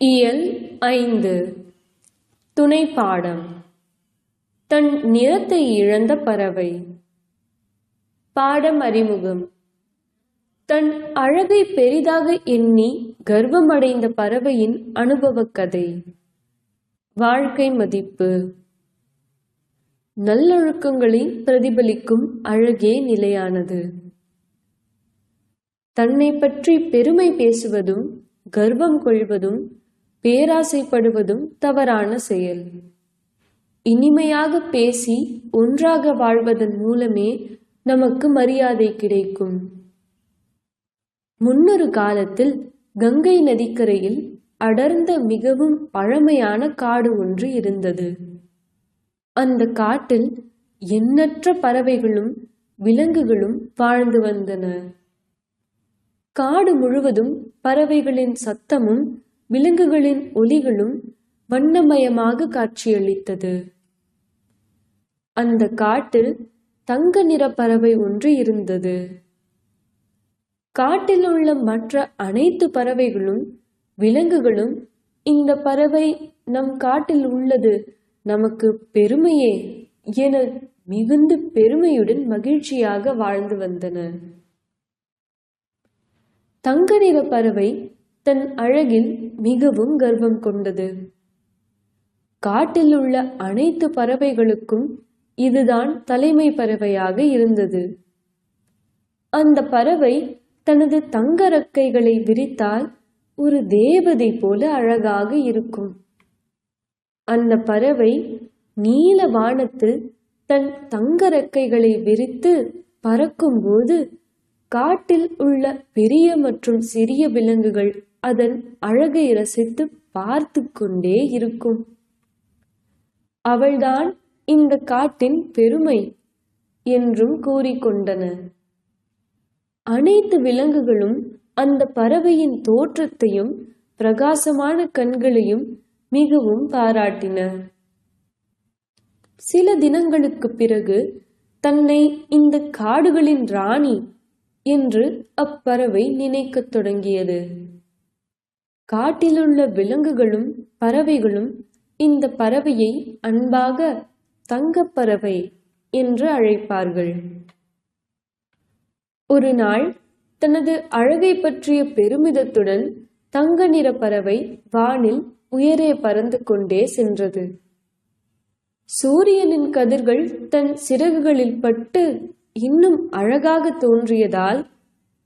இயல் ஐந்து. துணை பாடம் தன் நிறத்தை இழந்த பறவை. பாடம் அறிமுகம். தன் அழகை பெரிதாக எண்ணி கர்வமடைந்த பறவையின் அனுபவக் கதை. வாழ்க்கை மதிப்பு. நல்லொழுக்கங்களை பிரதிபலிக்கும் அழகே நிலையானது. தன்னை பற்றி பெருமை பேசுவதும் கர்வம் கொள்வதும் பேராசைப்படுவதும் தவறான செயல். இனிமையாக பேசி ஒன்றாக வாழ்வதன் மூலமே நமக்கு மரியாதை கிடைக்கும். முன்னொரு காலத்தில் கங்கை நதிக்கரையில் அடர்ந்த மிகவும் பழமையான காடு ஒன்று இருந்தது. அந்த காட்டில் எண்ணற்ற பறவைகளும் விலங்குகளும் வாழ்ந்து வந்தன. காடு முழுவதும் பறவைகளின் சத்தமும் விலங்குகளின் ஒலிகளும் வண்ணமயமாக காட்சியளித்தது. அந்த காட்டில் தங்க நிற பறவை ஒன்று இருந்தது. காட்டில் உள்ள மற்ற அனைத்து பறவைகளும் விலங்குகளும் இந்த பறவை நம் காட்டில் உள்ளது நமக்கு பெருமையே என மிகுந்த பெருமையுடன் மகிழ்ச்சியாக வாழ்ந்து வந்தன. தங்க நிற பறவை தன் அழகில் மிகவும் கர்வம் கொண்டது. காட்டில் உள்ள அனைத்து பறவைகளுக்கும் இதுதான் தலைமை பறவையாக இருந்தது. அந்த பறவை தனது தங்க ரக்கைகளை விரித்தால் ஒரு தேவதை போல அழகாக இருக்கும். அந்த பறவை நீல வானத்தில் தன் தங்க ரெக்கைகளை விரித்து பறக்கும்போது காட்டில் உள்ள பெரிய மற்றும் சிறிய விலங்குகள் அதன் அழகை ரசித்து பார்த்து கொண்டே இருக்கும். அவள்தான் இந்த காட்டின் பெருமை என்றும் கூறிக்கொண்டன அனைத்து விலங்குகளும் அந்த பறவையின் தோற்றத்தையும் பிரகாசமான கண்களையும் மிகவும் பாராட்டின. சில தினங்களுக்கு பிறகு தன்னை இந்த காடுகளின் ராணி என்று அப்பறவை நினைக்கத் தொடங்கியது. காட்டிலுள்ள விலங்குகளும் பறவைகளும் இந்த பறவையை அன்பாக தங்கப்பறவை என்று அழைப்பார்கள். ஒரு நாள் தனது அழகை பற்றிய பெருமிதத்துடன் தங்க நிற பறவை வானில் உயரே பறந்து கொண்டே சென்றது. சூரியனின் கதிர்கள் தன் சிறகுகளில் பட்டு இன்னும் அழகாக தோன்றியதால்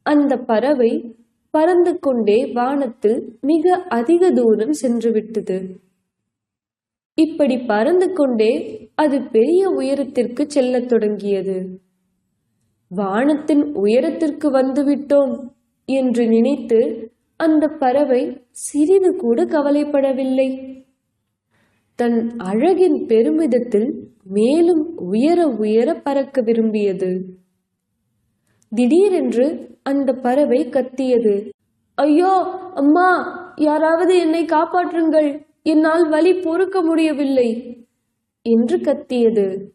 அந்த பறவை பறந்து கொண்டே வானத்தில் மிக அதிக தூரம் சென்றுவிட்டது. இப்படி பறந்து கொண்டே அது பெரிய உயரத்திற்கு செல்லத் தொடங்கியது. வானத்தின் உயரத்திற்கு வந்துவிட்டோம் என்று நினைத்து அந்த பறவை சிறிது கூட கவலைப்படவில்லை. தன் அழகின் பெருமிதத்தில் மேலும் உயர உயர பறக்க விரும்பியது. திடீரென்று அந்த பறவை கத்தியது. ஐயோ அம்மா யாராவது என்னை காப்பாற்றுங்கள். என்னால் வலி பொறுக்க முடியவில்லை என்று கத்தியது.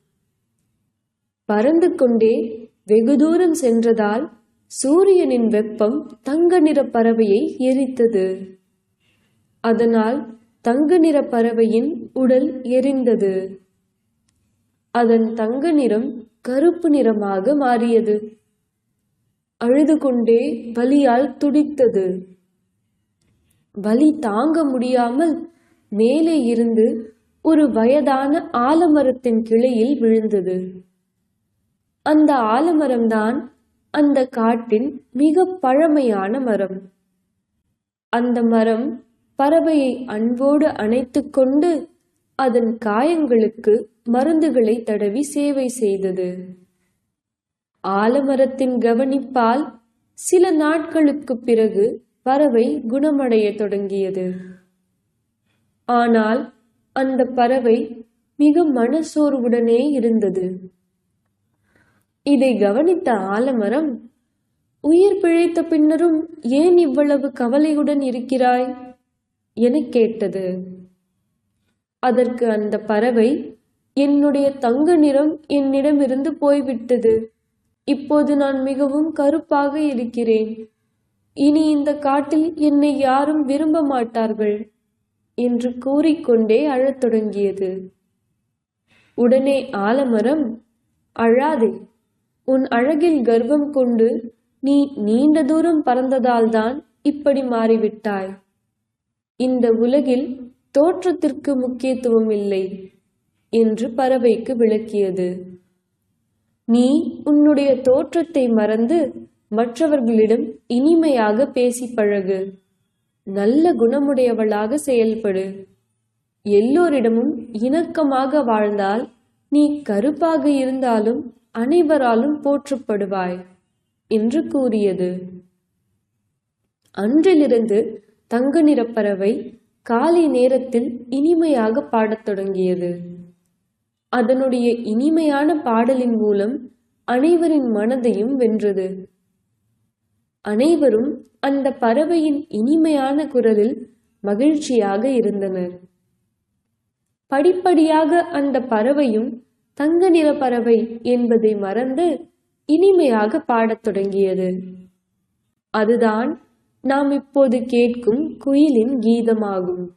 பறந்து கொண்டே வெகு தூரம் சென்றதால் சூரியனின் வெப்பம் தங்க நிற பறவையை எரித்தது. அதனால் தங்க நிற பறவையின் உடல் எரிந்தது. அதன் தங்க நிறம் கருப்பு நிறமாக மாறியது. அழுது கொண்டே வலியால் துடித்தது. வலி தாங்க முடியாமல் மேலே இருந்து ஒரு வயதான ஆலமரத்தின் கிளையில் விழுந்தது. அந்த ஆலமரம்தான் அந்த காட்டின் மிக பழமையான மரம். அந்த மரம் பறவையை அன்போடு அணைத்து கொண்டு அதன் காயங்களுக்கு மருந்துகளை தடவி சேவை செய்தது. ஆலமரத்தின் கவனிப்பால் சில நாட்களுக்கு பிறகு பறவை குணமடைய தொடங்கியது. ஆனால் அந்த பறவை மிக மனசோர்வுடனே இருந்தது. இதை கவனித்த ஆலமரம் உயிர் பிழைத்த பின்னரும் ஏன் இவ்வளவு கவலையுடன் இருக்கிறாய்? என கேட்டது. அதற்கு அந்த பறவை என்னுடைய தங்க நிறம் என்னிடமிருந்து போய்விட்டது. இப்போது நான் மிகவும் கருப்பாக இருக்கிறேன். இனி இந்த காட்டில் என்னை யாரும் விரும்ப மாட்டார்கள் என்று கூறிக்கொண்டே அழத் தொடங்கியது. உடனே ஆலமரம் அழாதே உன் அழகில் கர்வம் கொண்டு நீ நீண்ட தூரம் பறந்ததால்தான் இப்படி மாறிவிட்டாய். இந்த உலகில் தோற்றத்திற்கு முக்கியத்துவம் இல்லை என்று பறவைக்கு விளக்கியது. நீ உன்னுடைய தோற்றத்தை மறந்து மற்றவர்களிடம் இனிமையாக பேசி பழகு. நல்ல குணமுடையவளாக செயல்படு. எல்லோரிடமும் இணக்கமாக வாழ்ந்தால் நீ கருப்பாக இருந்தாலும் அனைவராலும் போற்றப்படுவாய் என்று கூறியது. அன்றிலிருந்து தங்க நிறப்பறவை காலை நேரத்தில் இனிமையாக பாடத் தொடங்கியது. அதனுடைய இனிமையான பாடலின் மூலம் அனைவரின் மனதையும் வென்றது. அனைவரும் அந்த பறவையின் இனிமையான குரலில் மகிழ்ச்சியாக இருந்தனர். படிப்படியாக அந்த பறவையும் தங்க நிற பறவை என்பதை மறந்து இனிமையாக பாடத் தொடங்கியது. அதுதான் நாம் இப்போது கேட்கும் குயிலின் கீதமாகும்.